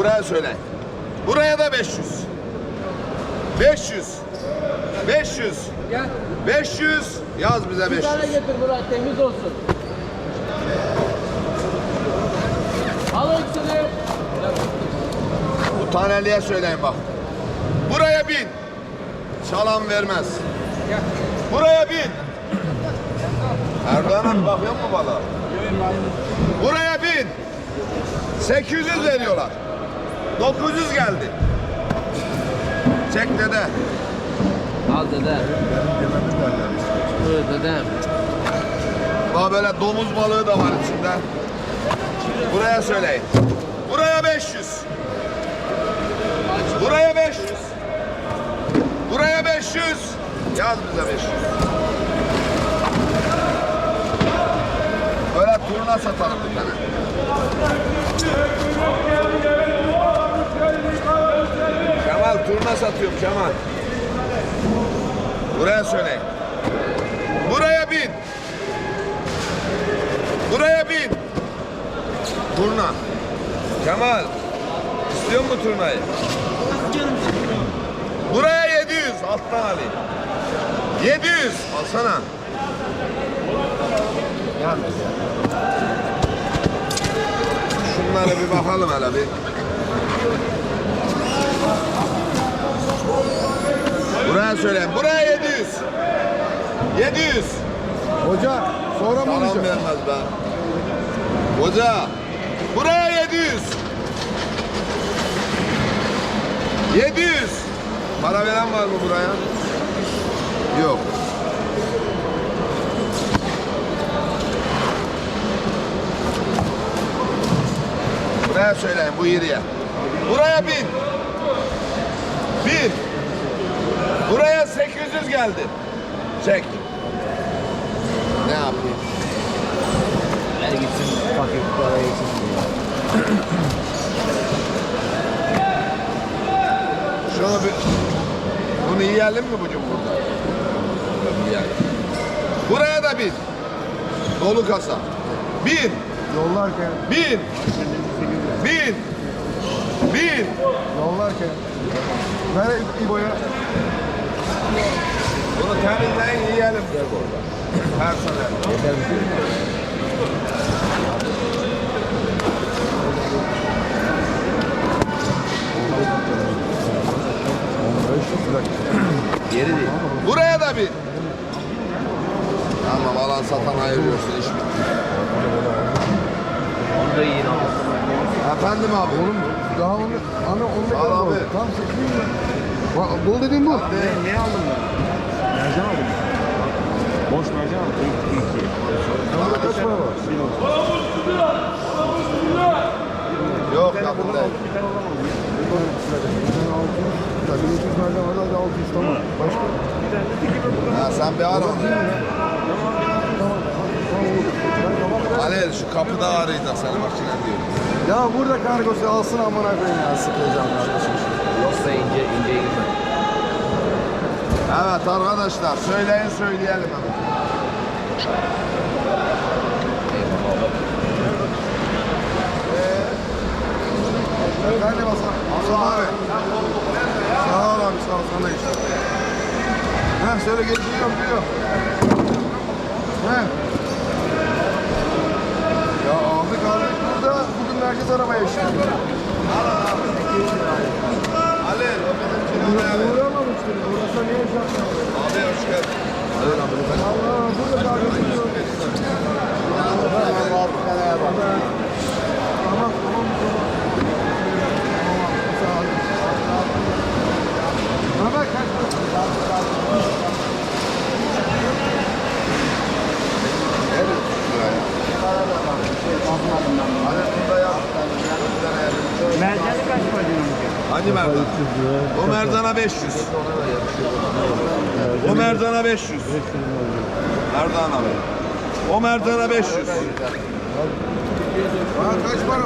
Buraya söyle. Buraya da 500. 500. 500. Gel. 500. Yaz bize Bir 500. tane getir Murat temiz olsun. Al ikisini. Bu taneliğe söyleyin bak. Buraya bin. Çalan vermez. Gel. Buraya bin. Erdoğan abi bakıyor mu bana? Buraya bin. 800 veriyorlar. 900 geldi. Çek dede. Al dede. Buyur dedem. Daha böyle domuz balığı da var içinde. Buraya söyleyin. Buraya 500. Buraya 500. Buraya 500. Yaz bize 500. Böyle turna satalım bir tane. Kemal turna satıyorum Kemal. Buraya söyleyin. Buraya bin. Buraya bin. Turna. Kemal. İstiyor musun turnayı? Buraya 700. Alttan alayım. 700. Alsana. Şunlara bir bakalım hele bir. Buraya söyleyeyim. Buraya 700. 700. Hoca sonra mı olacak? vermez be. Hoca. Buraya 700. 700. Para veren var mı buraya? Yok. Buraya söyleyin bu yeriye. Buraya bin. Bin. Buraya 800 geldi. Çek. Ne yapayım? Ver gitsin. Fakir paraya gitsin. Şunu bir... Bunu yiyelim mi bugün burada? Yiyelim. Buraya da bin. Dolu kasa. Bin. Yollarken, Bin. Bin. Bin. yollarken. Ver İbo'ya. Bunu temizleyin yiyelim diye burada. Personel. Yeri değil. Buraya da bin. Tamam alan satan ayırıyorsun iş bitti. Onu da yiyin ama. Efendim abi. Oğlum daha onu, ana onu kaldı. abi. Tam seçeyim Bak, dolu dediğim bu. Ne aldın ben? Mercan aldım. Boş mercan aldım. İlk. Burada kaç para var? Yok Bir tane ya bundan burada. aldım, bir tane aldım. Bir tane 600. Bir tane 700 nereden var? Hadi 600 tamam. Başka? Bir tane de bundan. Ha, sen bir ara onu. Halil şu kapıda arayacak seni makine diyor. Ya burada kargosu alsın amına koyayım ya. Sıkılacağım kardeşim. Yoksa ince ince gitme. Evet arkadaşlar söyleyin söyleyelim hemen. Efendim Hasan. Hasan abi. Sağ ol abi sağ ol sana işte. Heh söyle gel duyuyorum duyuyorum. Heh. Ya aldık aldık burada bugün merkez arabaya işte. Halil o bizim kiraya ver. Uğramamıştır. Uğrasa niye şey yapmıyor? Abi hoş geldin. Allah burada kargosu yok. Tamam tamam. Haber kaç Halil burada yap. Mercanı kaç para Hangi merdan? O merdana 500. O merdana 500. Merdan abi. O merdana 500. Bana kaç para?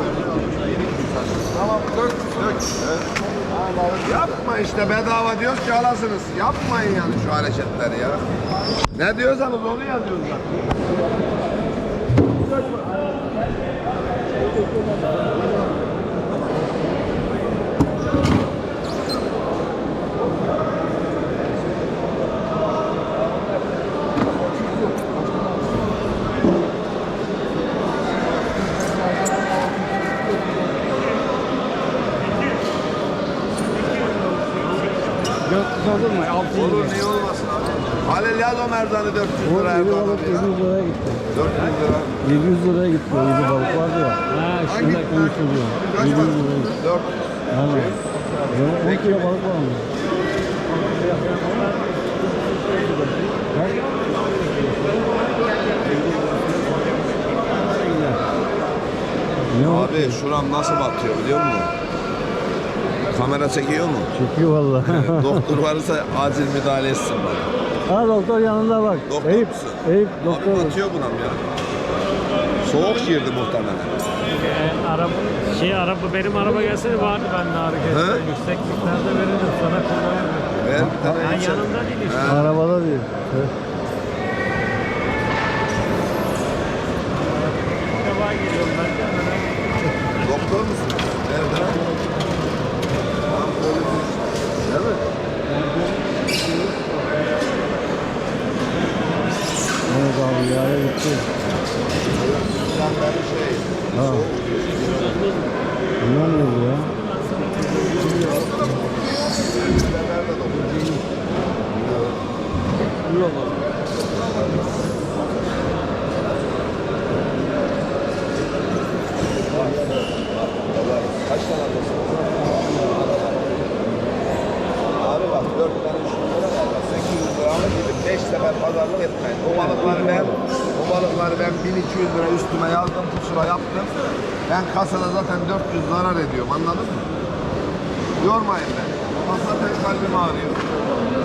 Tamam dök dök. Yapma işte bedava diyoruz ki alasınız. Yapmayın yani şu hareketleri ya. Ne diyorsanız onu yazıyoruz zaten. 400 olur mu? 600 Olur niye olmasın abi? Halil yaz o merdanı 400 O lira balık ya. 700 liraya gitti. 400 lira. 700 liraya gitti. O iri balık vardı ya. Ha şurada konuşuluyor. 700 liraya gitti. 400. Ha. Ya 10 kilo balık var mı? Ne? Abi şuram nasıl batıyor biliyor musun? Kamera çekiyor mu? Çekiyor valla. Doktor varsa acil müdahale etsin bana. ha doktor yanında bak. Doktor Eyüp, musun? Eyüp Abi doktor. batıyor bunam ya. Soğuk girdi muhtemelen. Ee, araba, şey araba benim araba gelsene vardı ben de hareket. He? Yüksekliklerde veririm sana kullanırım. Ver bir tane Ben içelim. yanımda değil işte. Arabada diyor. Evet. İlk defa geliyorum ben de. Doktor musun? Nerede? Tamam, böyle bir- Değil mi? Evet abi yaya gitti. Yanları şey, Ha. Ne oluyor ya? nerede doktor? Kaç tane alıyorsun? Abi bak 4 tane 3 lira var. 800 lira ama gidip 5 sefer pazarlık etmeyin. O balıkları ben o balıkları ben 1200 lira üstüme pusula yaptım. Ben kasada zaten 400 zarar ediyorum anladın mı? Yormayın beni. Zaten kalbim ağrıyor.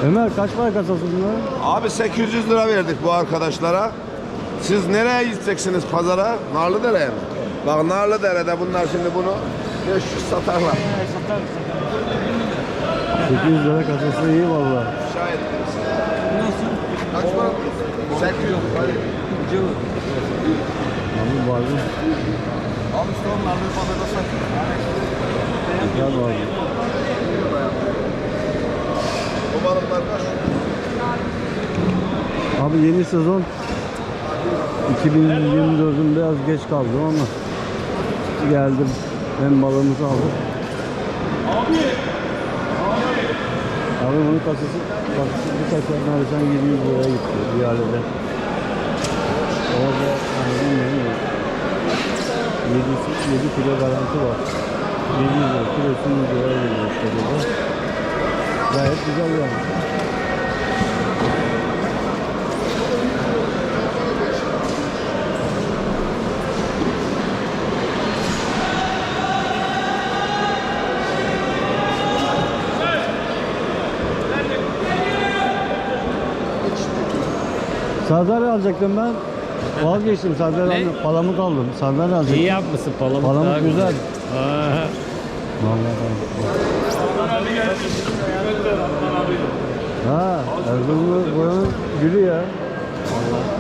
Ömer kaç para kasası bunlar? Abi 800 lira verdik bu arkadaşlara. Siz nereye gideceksiniz pazara? Narlıdere'ye mi? Bak Narlıdere'de bunlar şimdi bunu 500 satarlar. 800 lira kasası iyi valla. Nasıl? Kaç para? 800. Hadi. Abi vardı. Al işte onun Narlı pazarda satıyor. Güzel. Bu balıklar kaç? Abi yeni sezon 2024'ün biraz geç kaldım ama geldim. Ben balığımızı aldım. Abi bunun kasası, kasası bir kaçar neredeyse 700 liraya gitti bir ailede. Orada bilmiyorum da 7, 7 kilo garanti var. 700 lira kilosunu 100 liraya veriyor işte burada. Gayet güzel yani. Sardalya alacaktım ben. Vazgeçtim sardalya aldım. Palamut aldım. Sardalya alacaktım. İyi yapmışsın palamut. Palamut daha güzel. Ha. Vallahi Ha, Erzurumlu boyanın gülü ya.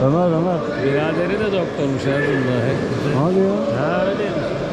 Ömer Ömer. Biraderi de doktormuş Erzurum'da. Hadi ya. Ha öyleymiş.